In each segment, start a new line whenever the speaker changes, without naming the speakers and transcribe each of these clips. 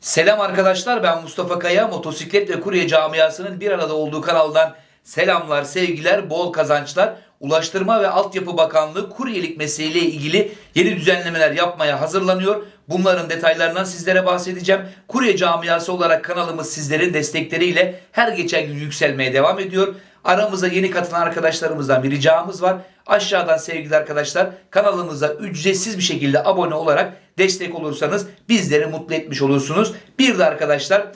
Selam arkadaşlar ben Mustafa Kaya. Motosiklet ve kurye camiasının bir arada olduğu kanaldan selamlar, sevgiler, bol kazançlar. Ulaştırma ve Altyapı Bakanlığı kuryelik mesleğiyle ilgili yeni düzenlemeler yapmaya hazırlanıyor. Bunların detaylarından sizlere bahsedeceğim. Kurye camiası olarak kanalımız sizlerin destekleriyle her geçen gün yükselmeye devam ediyor. Aramıza yeni katılan arkadaşlarımızdan bir ricamız var. Aşağıdan sevgili arkadaşlar kanalımıza ücretsiz bir şekilde abone olarak destek olursanız bizleri mutlu etmiş olursunuz. Bir de arkadaşlar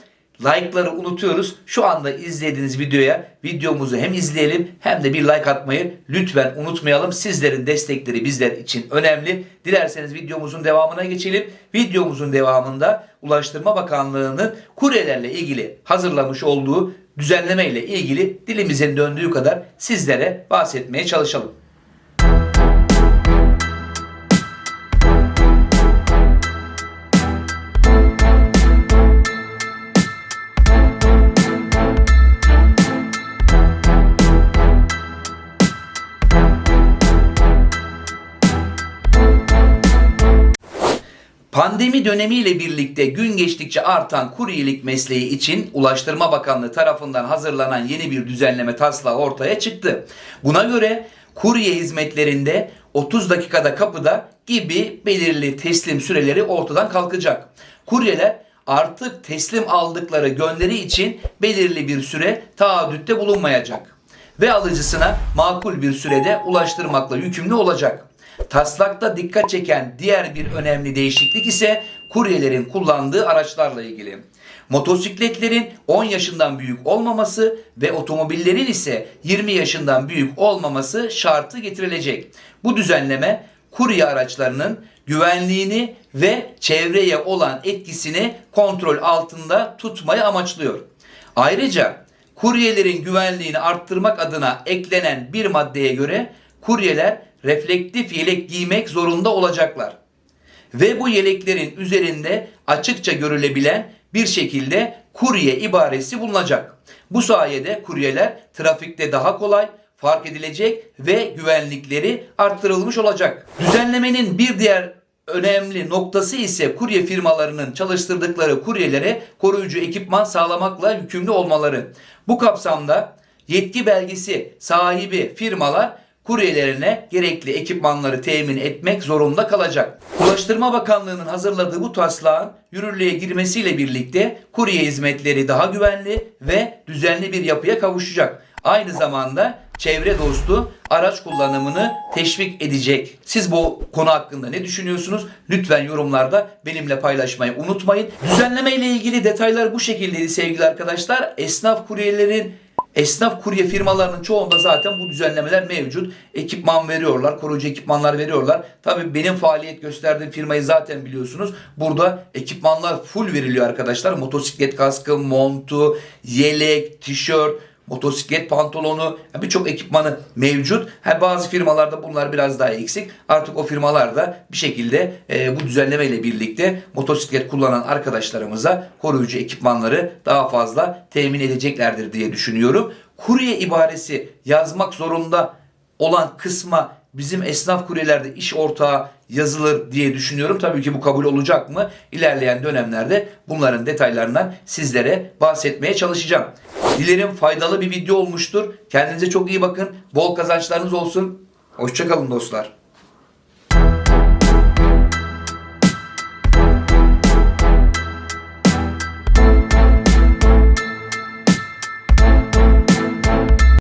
like'ları unutuyoruz. Şu anda izlediğiniz videoya videomuzu hem izleyelim hem de bir like atmayı lütfen unutmayalım. Sizlerin destekleri bizler için önemli. Dilerseniz videomuzun devamına geçelim. Videomuzun devamında Ulaştırma Bakanlığı'nın kuryelerle ilgili hazırlamış olduğu düzenleme ile ilgili dilimizin döndüğü kadar sizlere bahsetmeye çalışalım. Pandemi dönemiyle birlikte gün geçtikçe artan kuryelik mesleği için Ulaştırma Bakanlığı tarafından hazırlanan yeni bir düzenleme taslağı ortaya çıktı. Buna göre kurye hizmetlerinde 30 dakikada kapıda gibi belirli teslim süreleri ortadan kalkacak. Kuryeler artık teslim aldıkları gönderi için belirli bir süre taahhütte bulunmayacak ve alıcısına makul bir sürede ulaştırmakla yükümlü olacak. Taslakta dikkat çeken diğer bir önemli değişiklik ise kuryelerin kullandığı araçlarla ilgili. Motosikletlerin 10 yaşından büyük olmaması ve otomobillerin ise 20 yaşından büyük olmaması şartı getirilecek. Bu düzenleme kurye araçlarının güvenliğini ve çevreye olan etkisini kontrol altında tutmayı amaçlıyor. Ayrıca kuryelerin güvenliğini arttırmak adına eklenen bir maddeye göre kuryeler reflektif yelek giymek zorunda olacaklar. Ve bu yeleklerin üzerinde açıkça görülebilen bir şekilde kurye ibaresi bulunacak. Bu sayede kuryeler trafikte daha kolay fark edilecek ve güvenlikleri arttırılmış olacak. Düzenlemenin bir diğer önemli noktası ise kurye firmalarının çalıştırdıkları kuryelere koruyucu ekipman sağlamakla yükümlü olmaları. Bu kapsamda yetki belgesi sahibi firmalar kuryelerine gerekli ekipmanları temin etmek zorunda kalacak. Ulaştırma Bakanlığı'nın hazırladığı bu taslağın yürürlüğe girmesiyle birlikte kurye hizmetleri daha güvenli ve düzenli bir yapıya kavuşacak. Aynı zamanda çevre dostu araç kullanımını teşvik edecek. Siz bu konu hakkında ne düşünüyorsunuz? Lütfen yorumlarda benimle paylaşmayı unutmayın. Düzenleme ile ilgili detaylar bu şekildeydi sevgili arkadaşlar. Esnaf kuryelerin Esnaf kurye firmalarının çoğunda zaten bu düzenlemeler mevcut. Ekipman veriyorlar, koruyucu ekipmanlar veriyorlar. Tabii benim faaliyet gösterdiğim firmayı zaten biliyorsunuz. Burada ekipmanlar full veriliyor arkadaşlar. Motosiklet kaskı, montu, yelek, tişört, motosiklet pantolonu birçok ekipmanı mevcut. Ha, bazı firmalarda bunlar biraz daha eksik. Artık o firmalar da bir şekilde e, bu düzenleme ile birlikte motosiklet kullanan arkadaşlarımıza koruyucu ekipmanları daha fazla temin edeceklerdir diye düşünüyorum. Kurye ibaresi yazmak zorunda olan kısma bizim esnaf kuryelerde iş ortağı yazılır diye düşünüyorum. Tabii ki bu kabul olacak mı? İlerleyen dönemlerde bunların detaylarından sizlere bahsetmeye çalışacağım. Dilerim faydalı bir video olmuştur. Kendinize çok iyi bakın. Bol kazançlarınız olsun. Hoşçakalın dostlar.